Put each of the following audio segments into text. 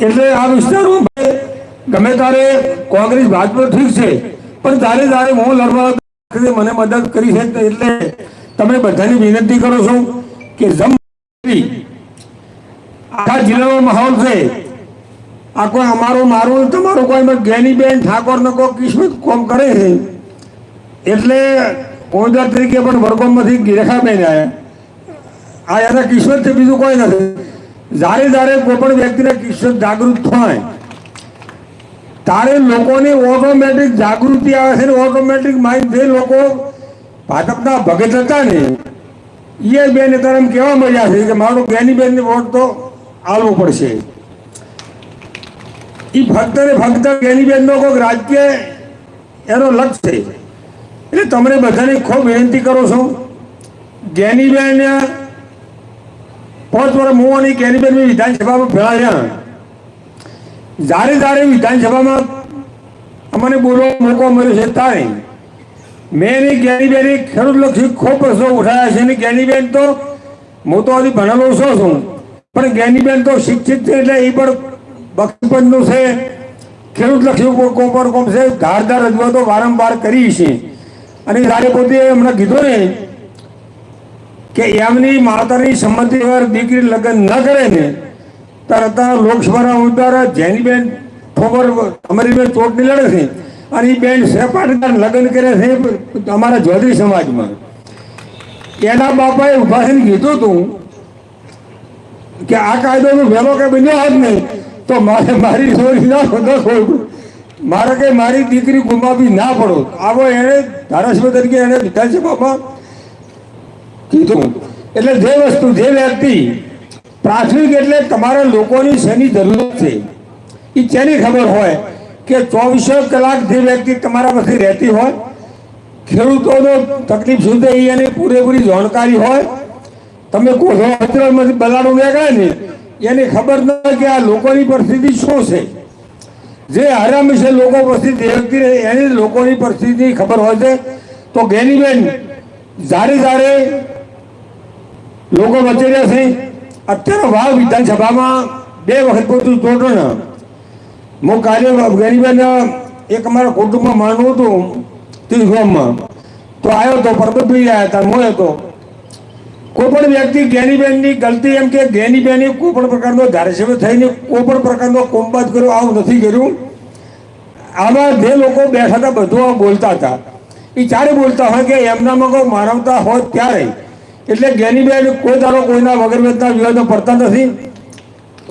એટલે આ વિસ્તારમાં ગમે તારે કોંગ્રેસ ભાજપ ઠીક છે, પણ તારે તારે હું લડવા મને મદદ કરી છે એટલે તમે બધાની વિનંતી કરો છો કે જમ આખા જિલ્લાનો માહોલ છે. આ કોઈ અમારો મારો તમારો કોઈ જ્ઞાનીબેન ઠાકોર ને કોઈ કિસ્મત કોમ કરે છે. એટલે ઉમેદવાર તરીકે પણ વર્ગોમાંથી રેખાબેન આવ્યા આ એના કિસ્મત છે બીજું કોઈ નથી. જ્યારે જ્યારે કોઈ પણ વ્યક્તિને કિસ્મત જાગૃત થાય. ત્યારે લોકોને ઓટોમેટિક જાગૃતિ આવે છે ને ઓટોમેટિક માઇન્ડ જે લોકો ભાજપના ભગત હતા ને એ બે અત્યારે એમ કહેવા મળ્યા છે કે મારો જ્ઞાનીબેનને વોટ તો આવવો પડશે. એ ફક્ત ને ફક્ત જ્ઞાનીબેનનો કોઈક રાજકીય એનો લક્ષ્ય છે. એટલે તમને બધાને ખૂબ વિનંતી કરું છું. જ્ઞાનીબેન પાંચ વર્ષ હું અને કેરીબેન વિધાનસભામાં ભેળાયા જ્યારે જ્યારે વિધાનસભામાં અમને બોલવા મોકો મળ્યો છે ત્યારે મેં એની કેરીબેન ખેડૂત લક્ષી ખૂબ પ્રશ્નો ઉઠાયા છે. અને કેરીબેન તો, હું તો હજી ભણેલો છો છું. પણ જ્ઞાનીબેન તો શિક્ષિત છે એટલે એ પણ બક્ષપંચનું છે. ખેડૂત લક્ષી કોપર કોમ છે. ધારદાર રજૂઆતો વારંવાર કરી છે. અને જ્યારે પોતે હમણાં કીધું ને કે એમની માતાની સંમતિ વગર દીકરી લગ્ન ન કરે ને તરત લોકસભાના ઉમેદવાર જેનીબેન ખોબર અમરીબેન બેન ચૂંટણી લડે છે અને એ બેન સેપાટીદાર લગ્ન કરે છે અમારા ચૌધરી સમાજમાં. એના બાપાએ ઊભા થઈને કીધું હતું કે આ કાયદો હું વહેલો કે બન્યો હોત ને તો મારે મારી છોરી ના ખોલું મારે કંઈ મારી દીકરી ગુમાવી ના પડો. આવો એણે ધારાસભ્ય તરીકે એણે વિધાનસભામાં કીધું. એટલે જે વસ્તુ, જે વ્યક્તિ પ્રાથમિક એટલે તમારા લોકોની શેની જરૂરત છે એ શેની ખબર હોય કે ચોવીસો કલાક જે વ્યક્તિ તમારા પાસે રહેતી હોય, ખેડૂતોનો તકલીફ શું છે એની પૂરેપૂરી જાણકારી હોય, તમે કોઠો અંતરમાંથી બલાડું નીકળે ને, એની ખબર ન હોય કે આ લોકોની પરિસ્થિતિ શું છે. જે આરામ છે લોકો પરિસ્થિતિ વ્યક્તિને એની લોકોની પરિસ્થિતિ ખબર હોય છે. તો ગેનીબેન જ્યારે જ્યારે લોકો વચ્ચે રહેશે અત્યારે વાવ વિધાનસભામાં બે વખત પૂરતું ચૂંટણ. હું કાલે ગરીબેન એક અમારા કુટુંબમાં માનવું હતું તીર્થગામમાં તો આવ્યો તો પરબતભાઈ આવ્યા હતા હું હતો કોઈ પણ વ્યક્તિ જ્ઞાનીબેનની ગલતી એમ કે જ્ઞાનીબેને કોઈ પણ પ્રકારનો ધારાસભ્ય થઈને કોઈ પણ પ્રકારનો કોમબાદ કર્યો, આવું નથી કર્યું. આમાં જે લોકો બેઠા હતા, બધું બોલતા હતા. એ ચારે બોલતા હોય કે એમનામાં કોઈ માનવતા હોય ત્યારે એટલે જ્ઞાનીબેન કોઈ તારો કોઈના વગર વેચના વિવાદો પડતા નથી.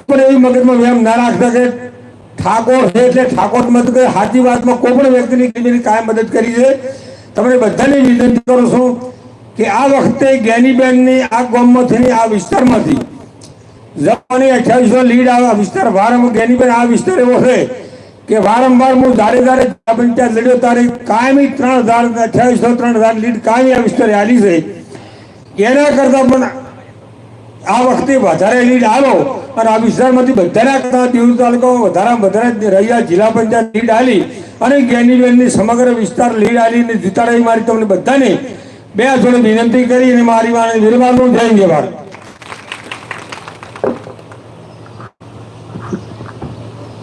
પણ એવી મગજમાં એમ ના રાખતા કે ઠાકોર છે એટલે ઠાકોર મત કે સાચી વાતમાં કોઈ પણ વ્યક્તિની ગરીબીની કાયમ મદદ કરી છે. તમને બધાને વિનંતી કરું છું કે આ વખતે જ્ઞાનીબેનની આ ગામમાંથી આ વિસ્તારમાંથી જવાની અઠ્યાવીસો લીડ આવે આ વિસ્તાર. વારંવાર જ્ઞાનીબેન આ વિસ્તાર એવો છે કે વારંવાર હું ધારે ધારે પંચાયત લડ્યો, તારે કાયમી ત્રણ હજાર અઠ્યાવીસો ત્રણ હજાર લીડ કાયમી આ વિસ્તારે હાલી છે. એના કરતાં પણ આ વખતે વધારે લીડ આલો. અને આ વિસ્તારમાંથી બધાના કરતા દેવ તાલુકો વધારે વધારે રહ્યા, જિલ્લા પંચાયત લીડ આલી. અને ગેનીબેનની સમગ્ર વિસ્તાર લીડ આલીને જીતાડાવી મારી તમને બધાને બે જોડે વિનંતી કરી અને મારી વાણી વિરમાનું જય જવાહર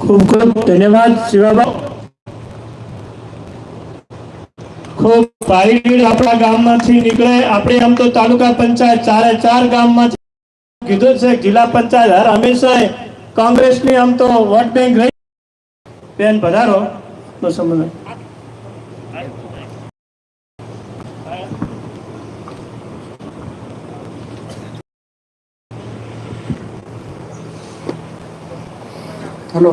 ખૂબ ખૂબ ધન્યવાદ શિવાબા ભારી આપણા ગામમાંથી નીકળે. આપણે આમ તો તાલુકા પંચાયત ચારે ચાર ગામમાંથી કીધું છે, જિલ્લા પંચાયત હર હંમેશા કોંગ્રેસની આમ તો વોટ બેંક રહી. બેન, પધારો. તો સમજ હેલો.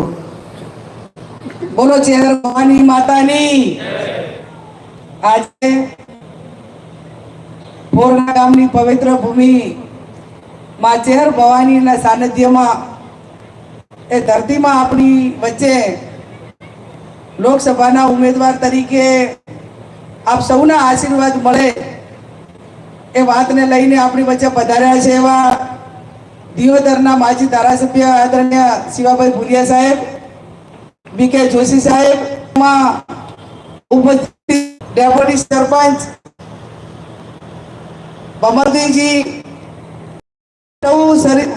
બોલો, ચેર ભવાની માતાની. આજે પોરના ગામની પવિત્ર ભૂમિ માં ચેર ભવાનીના સાનિધ્યમાં એ ધરતીમાં આપણી વચ્ચે લોકસભાના ઉમેદવાર તરીકે આપ સૌના આશીર્વાદ મળે એ વાતને લઈને આપણી વચ્ચે પધાર્યા છે એવા દિયોદરના માજી ધારાસભ્ય આદરણીય શિવાભાઈ ભુલિયા સાહેબ બી કે જોશી સાહેબ ઉપસ્થિત डेप्युटी सरपंच बमरदीजी